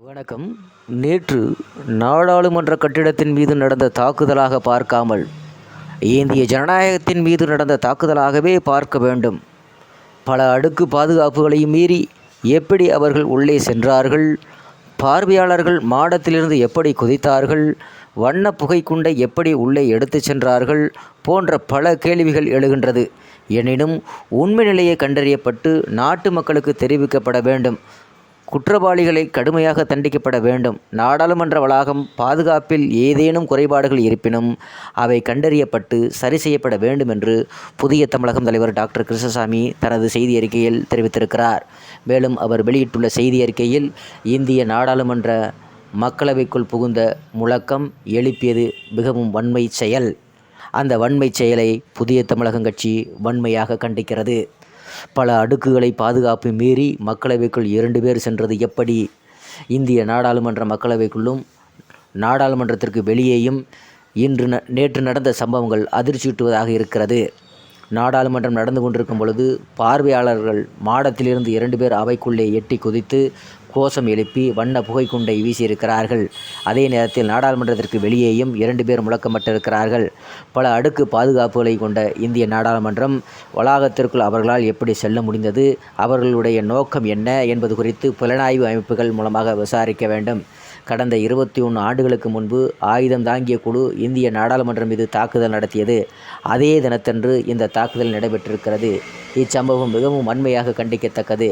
வணக்கம். நேற்று நாடாளுமன்ற கட்டிடத்தின் மீது நடந்த தாக்குதலாக பார்க்காமல் இந்திய ஜனநாயகத்தின் மீது நடந்த தாக்குதலாகவே பார்க்க வேண்டும். பல அடுக்கு பாதுகாப்புகளையும் மீறி எப்படி அவர்கள் உள்ளே சென்றார்கள்? பார்வையாளர்கள் மாடத்திலிருந்து எப்படி குதித்தார்கள்? வண்ண புகைக்குண்டை எப்படி உள்ளே எடுத்துச் சென்றார்கள்? போன்ற பல கேள்விகள் எழுகின்றது. எனினும் உண்மை நிலையை கண்டறியப்பட்டு நாட்டு மக்களுக்கு தெரிவிக்கப்பட வேண்டும். குற்றவாளிகளை கடுமையாக தண்டிக்கப்பட வேண்டும். நாடாளுமன்ற வளாகம் பாதுகாப்பில் ஏதேனும் குறைபாடுகள் இருப்பினும் அவை கண்டறியப்பட்டு சரி செய்யப்பட வேண்டும் என்று புதிய தமிழகம் தலைவர் டாக்டர் கிருஷ்ணசாமி தனது செய்தி அறிக்கையில் தெரிவித்திருக்கிறார். மேலும் அவர் வெளியிட்டுள்ள செய்தி அறிக்கையில் இந்திய நாடாளுமன்ற மக்களவைக்குள் புகுந்த முழக்கம் எழுப்பியது மிகவும் வன்மை செயல். அந்த வன்மை செயலை புதிய தமிழகம் கட்சி வன்மையாக கண்டிக்கிறது. பல அடுக்குகளை பாதுகாப்பு மீறி மக்களவைக்குள் இரண்டு பேர் சென்றது எப்படி? இந்திய நாடாளுமன்ற மக்களவைக்குள்ளும் நாடாளுமன்றத்திற்கு வெளியேயும் இன்று ந நேற்று நடந்த சம்பவங்கள் அதிர்ச்சியூட்டுவதாக இருக்கிறது. நாடாளுமன்றம் நடந்து கொண்டிருக்கும் பொழுது பார்வையாளர்கள் மாடத்திலிருந்து இரண்டு பேர் அவைக்குள்ளே எட்டி குதித்து கோஷம் எழுப்பி வண்ண புகைக்குண்டை வீசியிருக்கிறார்கள். அதே நேரத்தில் நாடாளுமன்றத்திற்கு வெளியேயும் இரண்டு பேர் முழக்கமிட்டிருக்கிறார்கள். பல அடுக்கு பாதுகாப்புகளை கொண்ட இந்திய நாடாளுமன்றம் வளாகத்திற்குள் அவர்களால் எப்படி செல்ல முடிந்தது அவர்களுடைய நோக்கம் என்ன என்பது குறித்து புலனாய்வு அமைப்புகள் மூலமாக விசாரிக்க வேண்டும். கடந்த இருபத்தி ஒன்று ஆண்டுகளுக்கு முன்பு ஆயுதம் தாங்கிய குழு இந்திய நாடாளுமன்றம் மீது தாக்குதல் நடத்தியது. அதே தினத்தன்று இந்த தாக்குதல் நடைபெற்றிருக்கிறது. இச்சம்பவம் மிகவும் வன்மையாக கண்டிக்கத்தக்கது.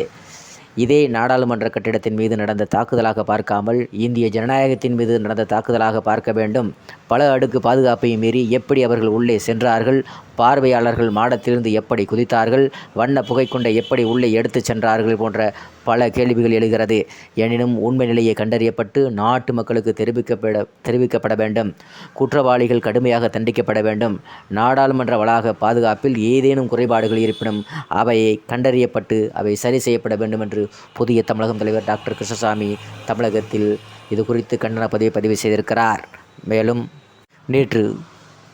இதே நாடாளுமன்ற கட்டிடத்தின் மீது நடந்த தாக்குதலாக பார்க்காமல் இந்திய ஜனநாயகத்தின் மீது நடந்த தாக்குதலாக பார்க்க வேண்டும். பல அடுக்கு பாதுகாப்பையும் மீறி எப்படி அவர்கள் உள்ளே சென்றார்கள்? பார்வையாளர்கள் மாடத்திலிருந்து எப்படி குதித்தார்கள் வண்ண புகைக்குண்டை எப்படி உள்ளே எடுத்துச் சென்றார்கள் போன்ற பல கேள்விகள் எழுகிறது. எனினும் உண்மை நிலையை கண்டறியப்பட்டு நாட்டு மக்களுக்கு தெரிவிக்கப்பட தெரிவிக்கப்பட வேண்டும். குற்றவாளிகள் கடுமையாக தண்டிக்கப்பட வேண்டும். நாடாளுமன்ற வளாக பாதுகாப்பில் ஏதேனும் குறைபாடுகள் இருப்பினும் அவையை கண்டறியப்பட்டு அவை சரி செய்யப்பட வேண்டும் என்று புதிய தமிழகம் தலைவர் டாக்டர் கிருஷ்ணசாமி தமிழகத்தில் இது குறித்து கண்டன பதிவை பதிவு செய்திருக்கிறார். மேலும் நேற்று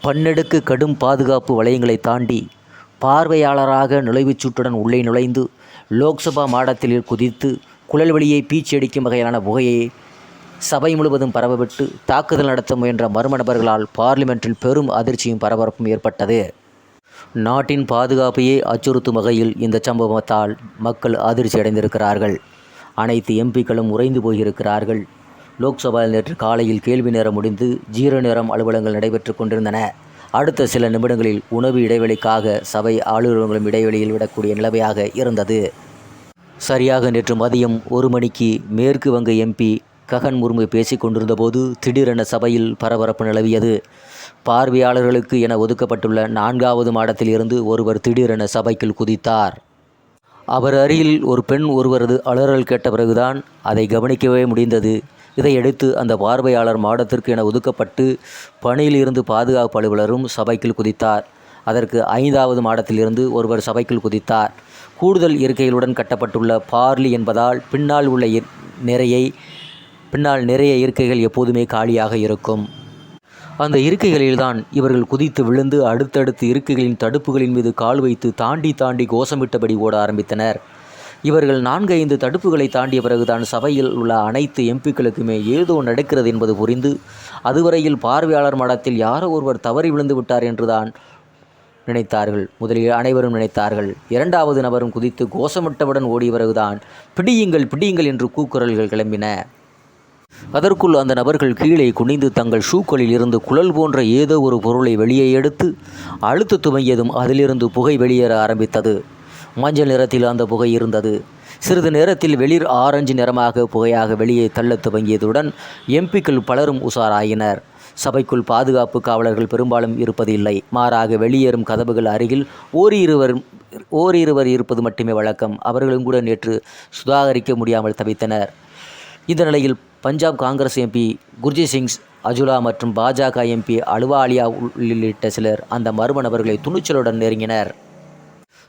பன்னெடுக்கு கடும் பாதுகாப்பு வளையங்களை தாண்டி பார்வையாளராக நுழைவுச் நுழைவுச்சீட்டுடன் உள்ளே நுழைந்து லோக்சபா மாடத்தில் குதித்து குழல்வெளியை பீச்சடிக்கும் வகையிலான புகையை சபை முழுவதும் பரவவிட்டு தாக்குதல் நடத்த முயன்ற மர்ம நபர்களால் பார்லிமென்ட்டில் பெரும் அதிர்ச்சியும் பரபரப்பும் ஏற்பட்டது. நாட்டின் பாதுகாப்பையே அச்சுறுத்தும் வகையில் இந்த சம்பவத்தால் மக்கள் அதிர்ச்சி அடைந்திருக்கிறார்கள் அனைத்து எம்பிக்களும் உறைந்து போயிருக்கிறார்கள். லோக்சபாவில் நேற்று காலையில் கேள்வி நேரம் முடிந்து ஜீரோ நேரம் அலுவலங்கள் நடைபெற்று கொண்டிருந்தன. அடுத்த சில நிமிடங்களில் உணவு இடைவெளிக்காக சபை ஆளுநர்களும் இடைவெளியில் விடக்கூடிய நிலைமையாக இருந்தது. சரியாக நேற்று மதியம் ஒரு மணிக்கு மேற்கு வங்க எம்பி ககன் முர்மு பேசிக் கொண்டிருந்தபோது திடீரென சபையில் பரபரப்பு நிலவியது. பார்வையாளர்களுக்கு என ஒதுக்கப்பட்டுள்ள நான்காவது மாடத்தில் இருந்து ஒருவர் திடீரென சபைக்குள் குதித்தார். அவர் அருகில் ஒரு பெண் ஒருவரது அலறல் கேட்ட பிறகுதான் அதை கவனிக்கவே முடிந்தது. இதையடுத்து அந்த பார்வையாளர் மாடத்திற்கு என ஒதுக்கப்பட்டு பணியில் இருந்து பாதுகாப்பு அலுவலரும் சபைக்குள் குதித்தார். அதற்கு ஐந்தாவது மாடத்திலிருந்து ஒருவர் சபைக்குள் குதித்தார். கூடுதல் இருக்கைகளுடன் கட்டப்பட்டுள்ள பார்லி என்பதால் பின்னால் உள்ள நிறையை பின்னால் நிறைய இருக்கைகள் எப்போதுமே காலியாக இருக்கும். அந்த இருக்கைகளில்தான் இவர்கள் குதித்து விழுந்து அடுத்தடுத்து இருக்கைகளின் தடுப்புகளின் மீது கால் வைத்து தாண்டி தாண்டி கோஷமிட்டபடி ஓட ஆரம்பித்தனர். இவர்கள் நான்கு ஐந்து தடுப்புகளை தாண்டிய பிறகுதான் சபையில் உள்ள அனைத்து எம்பிக்களுக்குமே ஏதோ நடக்கிறது என்பது புரிந்து அதுவரையில் பார்வையாளர் மடத்தில் யாரோ ஒருவர் தவறி விழுந்து விட்டார் என்றுதான் நினைத்தார்கள். முதலில் அனைவரும் நினைத்தார்கள். இரண்டாவது நபரும் குதித்து கோஷமிட்டவுடன் ஓடிய பிறகுதான் பிடியுங்கள் பிடியுங்கள் என்று கூக்குரல்கள் கிளம்பின. அதற்குள் அந்த நபர்கள் கீழே குனிந்து தங்கள் ஷூக்களில் இருந்து குழல் போன்ற ஏதோ ஒரு பொருளை வெளியே எடுத்து அழுத்து துவங்கியதும் அதிலிருந்து புகை வெளியேற ஆரம்பித்தது. மஞ்சள் நிறத்தில் அந்த புகை இருந்தது. சிறிது நேரத்தில் வெளிர் ஆரஞ்சு நிறமாக புகையாக வெளியே தள்ளத் துவங்கியதுடன் எம்பிக்கள் பலரும் உஷாராயினர். சபைக்குள் பாதுகாப்பு காவலர்கள் பெரும்பாலும் இருப்பதில்லை. மாறாக வெளியேறும் கதவுகள் அருகில் ஓரிருவர் ஓரிருவர் இருப்பது மட்டுமே வழக்கம். அவர்களும் கூட நேற்று சுதாகரிக்க முடியாமல் தவித்தனர். இந்த நிலையில் பஞ்சாப் காங்கிரஸ் எம்பி குர்ஜித் சிங் அஜுலா மற்றும் பாஜக எம்பி அலுவாலியா உள்ளிட்ட சிலர் அந்த மர்ம நபர்களை துணிச்சலுடன் நெருங்கினர்.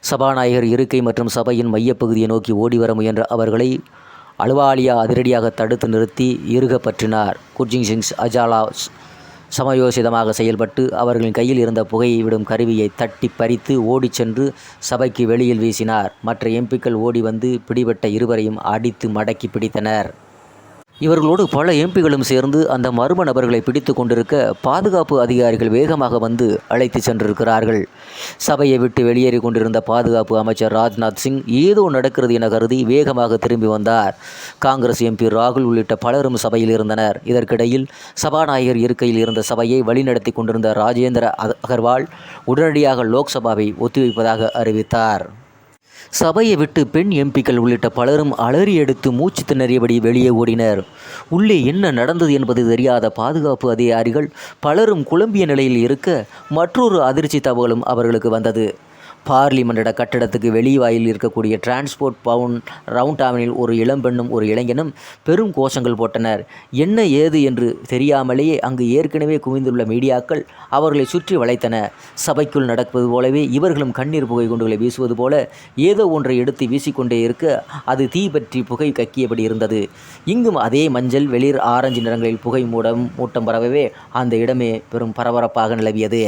சபாநாயகர் இருக்கை மற்றும் சபையின் மையப்பகுதியை நோக்கி ஓடிவர முயன்ற அவர்களை அலுவாலியா அதிரடியாக தடுத்து நிறுத்தி இறுக பற்றினார் குர்ஜிங் சிங்ஸ் அஜாலா ஸ்- சமயோசிதமாக செயல்பட்டு அவர்களின் கையில் இருந்த புகையை விடும் கருவியை தட்டி பறித்து ஓடிச் சென்று சபைக்கு வெளியில் வீசினார். மற்ற எம்பிக்கள் ஓடி வந்து பிடிபட்ட இருவரையும் அடித்து மடக்கி பிடித்தனர். இவர்களோடு பல எம்பிகளும் சேர்ந்து அந்த மர்ம நபர்களை பிடித்து கொண்டிருக்க பாதுகாப்பு அதிகாரிகள் வேகமாக வந்து அழைத்து சென்றிருக்கிறார்கள். சபையை விட்டு வெளியேறி கொண்டிருந்த பாதுகாப்பு அமைச்சர் ராஜ்நாத் சிங் ஏதோ நடக்கிறது என கருதி வேகமாக திரும்பி வந்தார். காங்கிரஸ் எம்பி ராகுல் உள்ளிட்ட பலரும் சபையில் இருந்தனர். இதற்கிடையில் சபாநாயகர் இருக்கையில் இருந்த சபையை வழிநடத்தி கொண்டிருந்த ராஜேந்திர அகர்வால் உடனடியாக லோக்சபாவை ஒத்திவைப்பதாக அறிவித்தார். சபையை விட்டு பெண் எம்பிக்கள் உள்ளிட்ட பலரும் அலறி எடுத்து மூச்சு திணறியபடி வெளியே ஓடினர். உள்ளே என்ன நடந்தது என்பது தெரியாத பாதுகாப்பு அதிகாரிகள் பலரும் குழம்பிய நிலையில் இருக்க மற்றொரு அதிர்ச்சி தகவலும் அவர்களுக்கு வந்தது. பார்லிமெண்ட் கட்டடத்துக்கு வெளிவாயில் இருக்கக்கூடிய டிரான்ஸ்போர்ட் பவுன் ரவுண்ட் டாவனில் ஒரு இளம்பெண்ணும் ஒரு இளைஞனும் பெரும் கோஷங்கள் போட்டனர். என்ன ஏது என்று தெரியாமலேயே அங்கு ஏற்கனவே குவிந்துள்ள மீடியாக்கள் அவர்களை சுற்றி வளைத்தன சபைக்குள் நடப்பது போலவே இவர்களும் கண்ணீர் புகை குண்டுகளை வீசுவது போல ஏதோ ஒன்றை எடுத்து வீசிக்கொண்டே இருக்க அது தீ பற்றி புகை கக்கியபடி இருந்தது. இங்கும் அதே மஞ்சள் வெளிர் ஆரஞ்சு நிறங்களில் புகை மூடம் மூட்டம் பரவவே அந்த இடமே பெரும் பரபரப்பாக நிலவியது.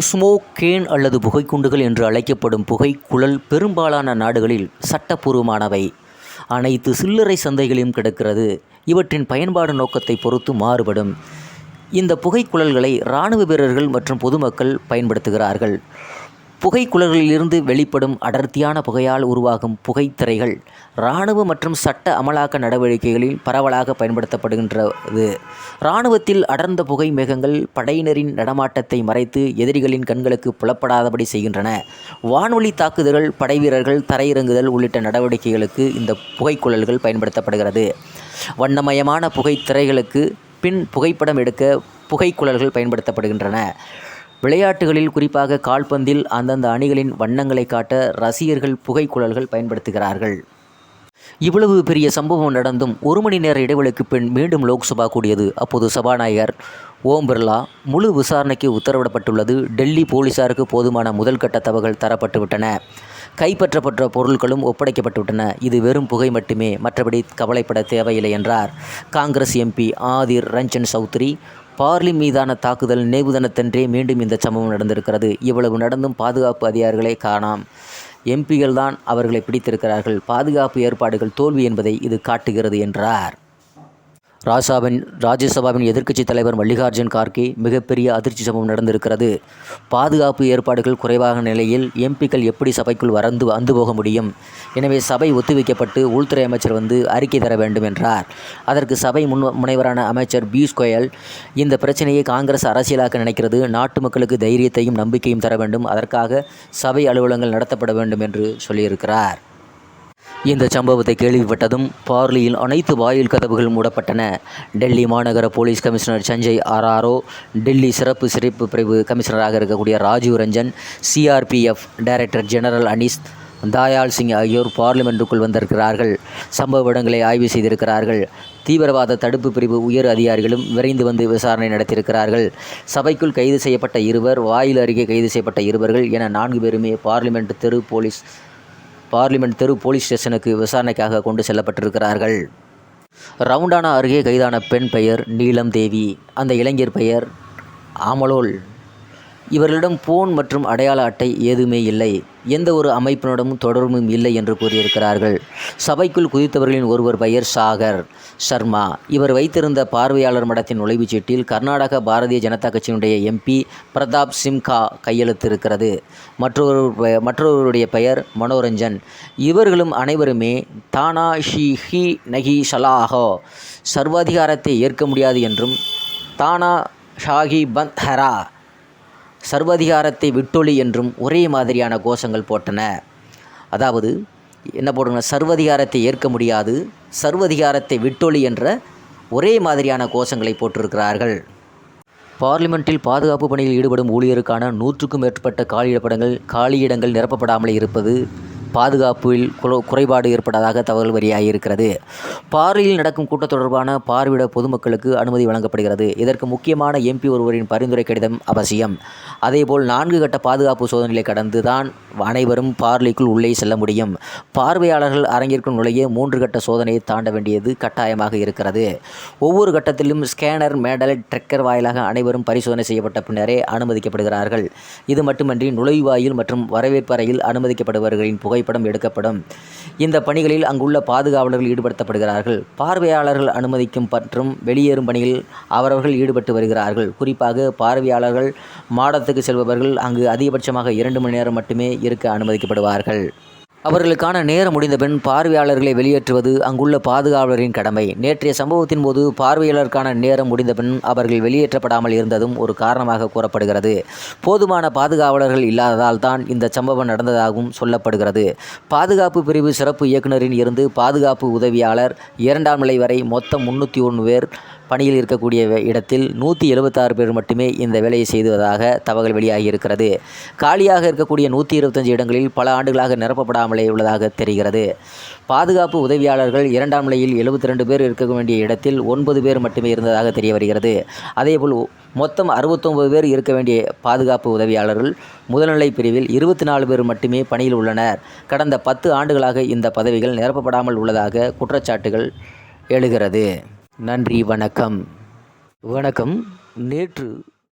ஸ்மோக் கேன் அல்லது புகைக்குண்டுகள் என்று அழைக்கப்படும் புகை குழல் பெரும்பாலான நாடுகளில் சட்டப்பூர்வமானவை. அனைத்து சில்லறை சந்தைகளையும் கிடக்கிறது. இவற்றின் பயன்பாடு நோக்கத்தை பொறுத்து மாறுபடும். இந்த புகைக்குழல்களை இராணுவ வீரர்கள் மற்றும் பொதுமக்கள் பயன்படுத்துகிறார்கள். புகைக்குழல்களிலிருந்து வெளிப்படும் அடர்த்தியான புகையால் உருவாகும் புகைத்திரைகள் இராணுவ மற்றும் சட்ட அமலாக்க நடவடிக்கைகளில் பரவலாக பயன்படுத்தப்படுகின்றது. இராணுவத்தில் அடர்ந்த புகை மேகங்கள் படையினரின் நடமாட்டத்தை மறைத்து எதிரிகளின் கண்களுக்கு புலப்படாதபடி செய்கின்றன. வானொலி தாக்குதல்கள் படைவீரர்கள் தரையிறங்குதல் உள்ளிட்ட நடவடிக்கைகளுக்கு இந்த புகைக்குழல்கள் பயன்படுத்தப்படுகிறது. வண்ணமயமான புகைத்திரைகளுக்கு பின் புகைப்படம் எடுக்க புகைக்குழல்கள் பயன்படுத்தப்படுகின்றன. விளையாட்டுகளில் குறிப்பாக கால்பந்தில் அந்தந்த அணிகளின் வண்ணங்களை காட்ட ரசிகர்கள் புகைக்குழல்கள் பயன்படுத்துகிறார்கள். இவ்வளவு பெரிய சம்பவம் நடந்தும் ஒரு மணி நேர இடைவெளிக்கு பின் மீண்டும் லோக்சபா கூடியது. அப்போது சபாநாயகர் ஓம் பிர்லா முழு விசாரணைக்கு உத்தரவிடப்பட்டுள்ளது. டெல்லி போலீசாருக்கு போதுமான முதல் கட்ட தகவல்கள் தரப்பட்டுவிட்டன. கைப்பற்றப்பட்ட பொருட்களும் ஒப்படைக்கப்பட்டுவிட்டன. இது வெறும் புகை மட்டுமே. மற்றபடி கவலைப்பட தேவையில்லை என்றார். காங்கிரஸ் எம்பி ஆதிர் ரஞ்சன் சௌத்ரி பார்லி மீதான தாக்குதல் நினைவு தினத்தன்றே மீண்டும் இந்த சம்பவம் நடந்திருக்கிறது. இவ்வளவு நடந்தும் பாதுகாப்பு அதிகாரிகளை காணாம். எம்பிகள் தான் அவர்களை பிடித்திருக்கிறார்கள். பாதுகாப்பு ஏற்பாடுகள் தோல்வி என்பதை இது காட்டுகிறது என்றார். ராசாவின் ராஜ்யசபாவின் எதிர்க்கட்சித் தலைவர் மல்லிகார்ஜுன் கார்கே மிகப்பெரிய அதிர்ச்சி சம்பவம் நடந்திருக்கிறது. பாதுகாப்பு ஏற்பாடுகள் குறைவாக நிலையில் எம்பிக்கள் எப்படி சபைக்குள் வரந்து வந்து போக முடியும்? எனவே சபை ஒத்திவைக்கப்பட்டு உள்துறை அமைச்சர் வந்து அறிக்கை தர வேண்டும் என்றார். அதற்கு சபை முன் முனைவரான அமைச்சர் பியூஷ் கோயல் இந்த பிரச்சனையை காங்கிரஸ் அரசியலாக்க நினைக்கிறது. நாட்டு மக்களுக்கு தைரியத்தையும் நம்பிக்கையும் தர வேண்டும். அதற்காக சபை அலுவலங்கள் நடத்தப்பட வேண்டும் என்று சொல்லியிருக்கிறார். இந்த சம்பவத்தை கேள்விப்பட்டதும் பார்லியில் அனைத்து வாயில் கதவுகள் மூடப்பட்டன. டெல்லி மாநகர police commissioner Sanjay RRO Delhi சிறப்பு சிறப்பு பிரிவு கமிஷனராக இருக்கக்கூடிய Rajeev Ranjan CRPF director general Anish Dayal Singh ஆகியோர் பார்லிமெண்ட்டுக்குள் வந்திருக்கிறார்கள். சம்பவ இடங்களை ஆய்வு செய்திருக்கிறார்கள். தீவிரவாத தடுப்பு பிரிவு உயர் அதிகாரிகளும் விரைந்து வந்து விசாரணை நடத்தியிருக்கிறார்கள். சபைக்குள் கைது செய்யப்பட்ட இருவர் வாயில் அருகே கைது செய்யப்பட்ட இருவர்கள் என நான்கு பேருமே பார்லிமெண்ட் தெரு போலீஸ் பார்லிமெண்ட் தெரு போலீஸ் ஸ்டேஷனுக்கு விசாரணைக்காக கொண்டு செல்லப்பட்டிருக்கிறார்கள். ரவுண்டானா அருகே கைதான பெண் பெயர் நீலம் தேவி அந்த இளைஞர் பெயர் ஆமலோல். இவர்களிடம் போன் மற்றும் அடையாள அட்டை ஏதுமே இல்லை. எந்த ஒரு அமைப்பினுடனும் தொடர்பும் இல்லை என்று கூறியிருக்கிறார்கள். சபைக்குள் குதித்தவர்களின் ஒருவர் பெயர் சாகர் சர்மா. இவர் வைத்திருந்த பார்வையாளர் மடத்தின் நுழைவுச் சீட்டில் கர்நாடக பாரதிய ஜனதா கட்சியினுடைய எம்பி பிரதாப் சிம்கா கையெழுத்திருக்கிறது. மற்றொரு பெ- மற்றொருவருடைய பெயர் மனோரஞ்சன். இவர்களும் அனைவருமே தானா ஷி ஹி நகி ஷலாஹோ. சர்வாதிகாரத்தை ஏற்க முடியாது என்றும் தானா ஷாஹி பந்த் ஹரா. சர்வதிகாரத்தை விட்டொளி என்றும் ஒரே மாதிரியான கோஷங்கள் போட்டன. அதாவது என்ன போடுங்க சர்வதிகாரத்தை ஏற்க முடியாது சர்வதிகாரத்தை விட்டொளி என்ற ஒரே மாதிரியான கோஷங்களை போட்டிருக்கிறார்கள். பார்லிமெண்ட்டில் பாதுகாப்பு பணியில் ஈடுபடும் ஊழியருக்கான நூற்றுக்கும் மேற்பட்ட காலியிடப்படங்கள் காலியிடங்கள் நிரப்பப்படாமல் இருப்பது பாதுகாப்பில் குறைபாடு ஏற்பட்டதாக தகவல் வெளியாகியிருக்கிறது. பார்வையில் நடக்கும் கூட்டத் தொடர்பான பார்வையிட பொதுமக்களுக்கு அனுமதி வழங்கப்படுகிறது. இதற்கு முக்கியமான எம்பி ஒருவரின் பரிந்துரை கடிதம் அவசியம். அதேபோல் நான்கு கட்ட பாதுகாப்பு சோதனைகளை கடந்து தான் அனைவரும் பார்லிக்குள் உள்ளே செல்ல முடியும். பார்வையாளர்கள் அரங்கிற்குள் நுழைய மூன்று கட்ட சோதனையை தாண்ட வேண்டியது கட்டாயமாக இருக்கிறது. ஒவ்வொரு கட்டத்திலும் ஸ்கேனர் மேடல் ட்ரெக்கர் வாயிலாக அனைவரும் பரிசோதனை செய்யப்பட்ட பின்னரே அனுமதிக்கப்படுகிறார்கள். இது மட்டுமன்றி நுழைவாயில் மற்றும் வரவேற்பறையில் அனுமதிக்கப்படுபவர்களின் புகைப்படம் எடுக்கப்படும். இந்த பணிகளில் அங்குள்ள பாதுகாவலர்கள் ஈடுபடுத்தப்படுகிறார்கள். பார்வையாளர்கள் அனுமதிக்கும் மற்றும் வெளியேறும் பணியில் அவரவர்கள் ஈடுபட்டு வருகிறார்கள். குறிப்பாக பார்வையாளர்கள் மாடத்துக்கு செல்பவர்கள் அங்கு அதிகபட்சமாக இரண்டு மணி நேரம் மட்டுமே இருக்க அனுமதிக்கப்படுவார்கள். அவர்களுக்கான நேரம் முடிந்தபின் பார்வையாளர்களை வெளியேற்றுவது அங்குள்ள பாதுகாவலரின் கடமை. நேற்றைய சம்பவத்தின் போது பார்வையாளருக்கான நேரம் முடிந்தபின் அவர்கள் வெளியேற்றப்படாமல் இருந்ததும் ஒரு காரணமாக கூறப்படுகிறது. போதுமான பாதுகாவலர்கள் இல்லாததால் தான் இந்த சம்பவம் நடந்ததாகவும் சொல்லப்படுகிறது. பாதுகாப்பு பிரிவு சிறப்பு இயக்குனரின் இருந்து பாதுகாப்பு உதவியாளர் இரண்டாம் நிலை வரை மொத்தம் முன்னூற்றி ஒன்று பேர் பணியில் இருக்கக்கூடிய இடத்தில் நூற்றி எழுபத்தாறு பேர் மட்டுமே இந்த வேலையை செய்துவதாக தகவல் வெளியாகி இருக்கிறது காலியாக இருக்கக்கூடிய நூற்றி இருபத்தஞ்சு இடங்களில் பல ஆண்டுகளாக நிரப்பப்படாமலே உள்ளதாக தெரிகிறது. பாதுகாப்பு உதவியாளர்கள் இரண்டாம் நிலையில் எழுபத்தி ரெண்டு பேர் இருக்க வேண்டிய இடத்தில் ஒன்பது பேர் மட்டுமே இருந்ததாக தெரிய வருகிறது. அதேபோல் மொத்தம் அறுபத்தொம்பது பேர் இருக்க வேண்டிய பாதுகாப்பு உதவியாளர்கள் முதல்நிலை பிரிவில் இருபத்தி நாலு பேர் மட்டுமே பணியில் உள்ளனர். கடந்த பத்து ஆண்டுகளாக இந்த பதவிகள் நிரப்பப்படாமல் உள்ளதாக குற்றச்சாட்டுகள் எழுகிறது. நன்றி வணக்கம். வணக்கம். நேற்று